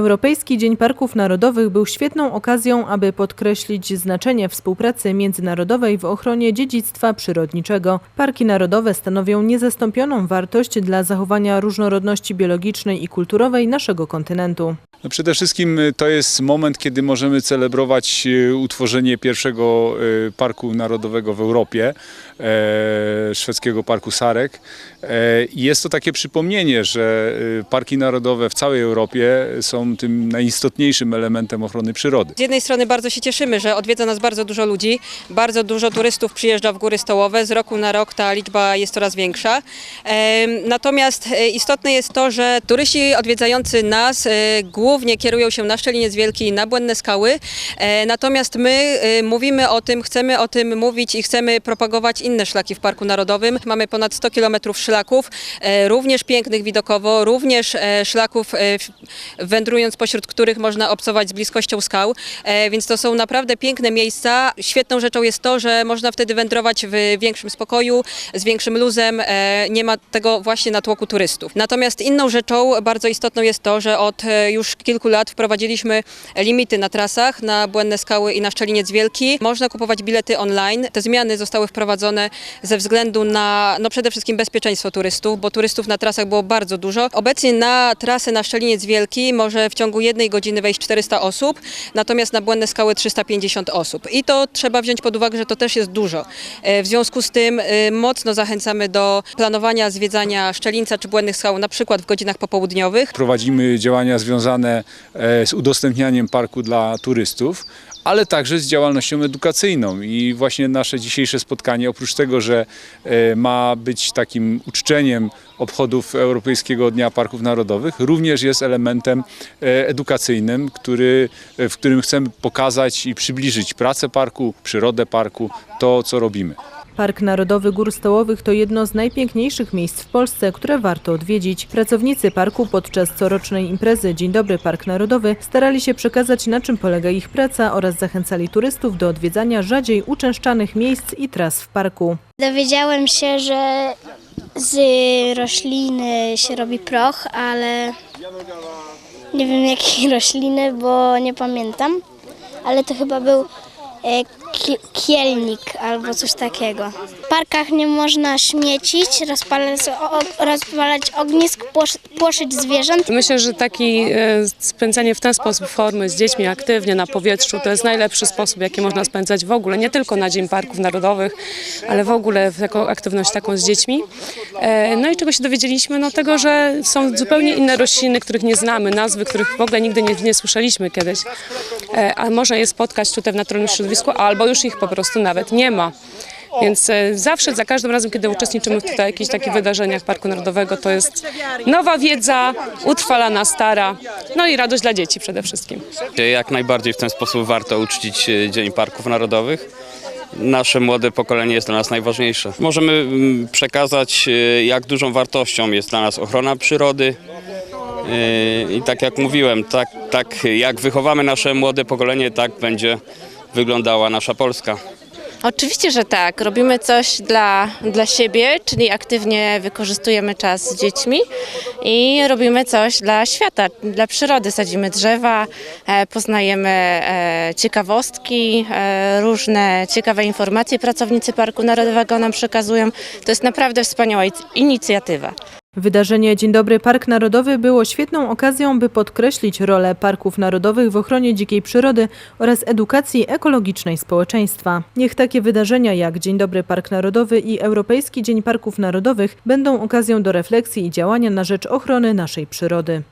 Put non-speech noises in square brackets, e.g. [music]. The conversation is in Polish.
Europejski Dzień Parków Narodowych był świetną okazją, aby podkreślić znaczenie współpracy międzynarodowej w ochronie dziedzictwa przyrodniczego. Parki narodowe stanowią niezastąpioną wartość dla zachowania różnorodności biologicznej i kulturowej naszego kontynentu. No przede wszystkim y, to jest moment, kiedy możemy celebrować y, utworzenie pierwszego y, parku narodowego w Europie, e, szwedzkiego parku Sarek. E, jest to takie przypomnienie, że parki narodowe w całej Europie są tym najistotniejszym elementem ochrony przyrody. Z jednej strony bardzo się cieszymy, że odwiedza nas bardzo dużo ludzi, bardzo dużo turystów przyjeżdża w góry stołowe, z roku na rok ta liczba jest coraz większa. Em, Natomiast e, istotne jest to, że turyści odwiedzający nas e, głównie kierują się na Szczeliniec Wielki na Błędne Skały, E, natomiast my e, mówimy o tym, chcemy o tym mówić i chcemy propagować inne szlaki w Parku Narodowym. Mamy ponad 100 kilometrów szlaków, e, również pięknych widokowo, również szlaków, wędrując pośród których można obcować z bliskością skał, więc to są naprawdę piękne miejsca. Świetną rzeczą jest to, że można wtedy wędrować w większym spokoju, z większym luzem, nie ma tego właśnie natłoku turystów. Natomiast inną rzeczą bardzo istotną jest to, że od już kilku lat wprowadziliśmy limity na trasach, na Błędne Skały i na Szczeliniec Wielki. Można kupować bilety online. Te zmiany zostały wprowadzone ze względu na no przede wszystkim bezpieczeństwo turystów, bo turystów na trasach było bardzo dużo. Obecnie na trasę na Szczeliniec Wielki może w ciągu jednej godziny wejść 400 osób, natomiast na Błędne Skały 350 osób. I to trzeba wziąć pod uwagę, że to też jest dużo. E, W związku z tym e, mocno zachęcamy do planowania zwiedzania Szczelinca czy Błędnych Skał na przykład w godzinach popołudniowych. Prowadzimy działania związane e, z udostępnianiem parku dla turystów, ale także z działalnością edukacyjną. I właśnie nasze dzisiejsze spotkanie, oprócz tego, że e, ma być takim uczczeniem obchodów Europejskiego Dnia Parków Narodowych, również jest elementem e, edukacyjnym, który, w którym chcemy pokazać i przybliżyć pracę parku, przyrodę parku, to co robimy. Park Narodowy Gór Stołowych to jedno z najpiękniejszych miejsc w Polsce, które warto odwiedzić. Pracownicy parku podczas corocznej imprezy Dzień Dobry Park Narodowy starali się przekazać na czym polega ich praca oraz zachęcali turystów do odwiedzania rzadziej uczęszczanych miejsc i tras w parku. Dowiedziałem się, że z rośliny się robi proch, ale nie wiem jakiej [laughs] rośliny, bo nie pamiętam. Ale to chyba był e, kielnik albo coś takiego. W parkach nie można śmiecić, rozpalać, rozpalać ognisk, płosz- płoszyć zwierząt. Myślę, że taki e, spędzanie w ten sposób formy z dziećmi aktywnie na powietrzu to jest najlepszy sposób, jaki można spędzać w ogóle, nie tylko na Dzień Parków Narodowych, ale w ogóle w aktywność taką z dziećmi. E, No i czego się dowiedzieliśmy? No tego, że są zupełnie inne rośliny, których nie znamy, nazwy, których w ogóle nigdy nie, nie słyszeliśmy kiedyś, a można je spotkać tutaj w naturalnym środowisku, albo już ich po prostu nawet nie ma. Więc e, zawsze, za każdym razem, kiedy uczestniczymy w jakichś takich wydarzeniach Parku Narodowego, to jest nowa wiedza, utrwalana stara, no i radość dla dzieci przede wszystkim. Jak najbardziej w ten sposób warto uczcić e, Dzień Parków Narodowych. Nasze młode pokolenie jest dla nas najważniejsze. Możemy mm, przekazać, e, jak dużą wartością jest dla nas ochrona przyrody. E, I tak jak mówiłem, tak, tak jak wychowamy nasze młode pokolenie, tak będzie wyglądała nasza Polska. Oczywiście, że tak. Robimy coś dla, dla siebie, czyli aktywnie wykorzystujemy czas z dziećmi i robimy coś dla świata, dla przyrody. Sadzimy drzewa, e, poznajemy e, ciekawostki, e, różne ciekawe informacje pracownicy Parku Narodowego nam przekazują. To jest naprawdę wspaniała ic- inicjatywa. Wydarzenie Dzień Dobry Park Narodowy było świetną okazją, by podkreślić rolę parków narodowych w ochronie dzikiej przyrody oraz edukacji ekologicznej społeczeństwa. Niech takie wydarzenia jak Dzień Dobry Park Narodowy i Europejski Dzień Parków Narodowych będą okazją do refleksji i działania na rzecz ochrony naszej przyrody.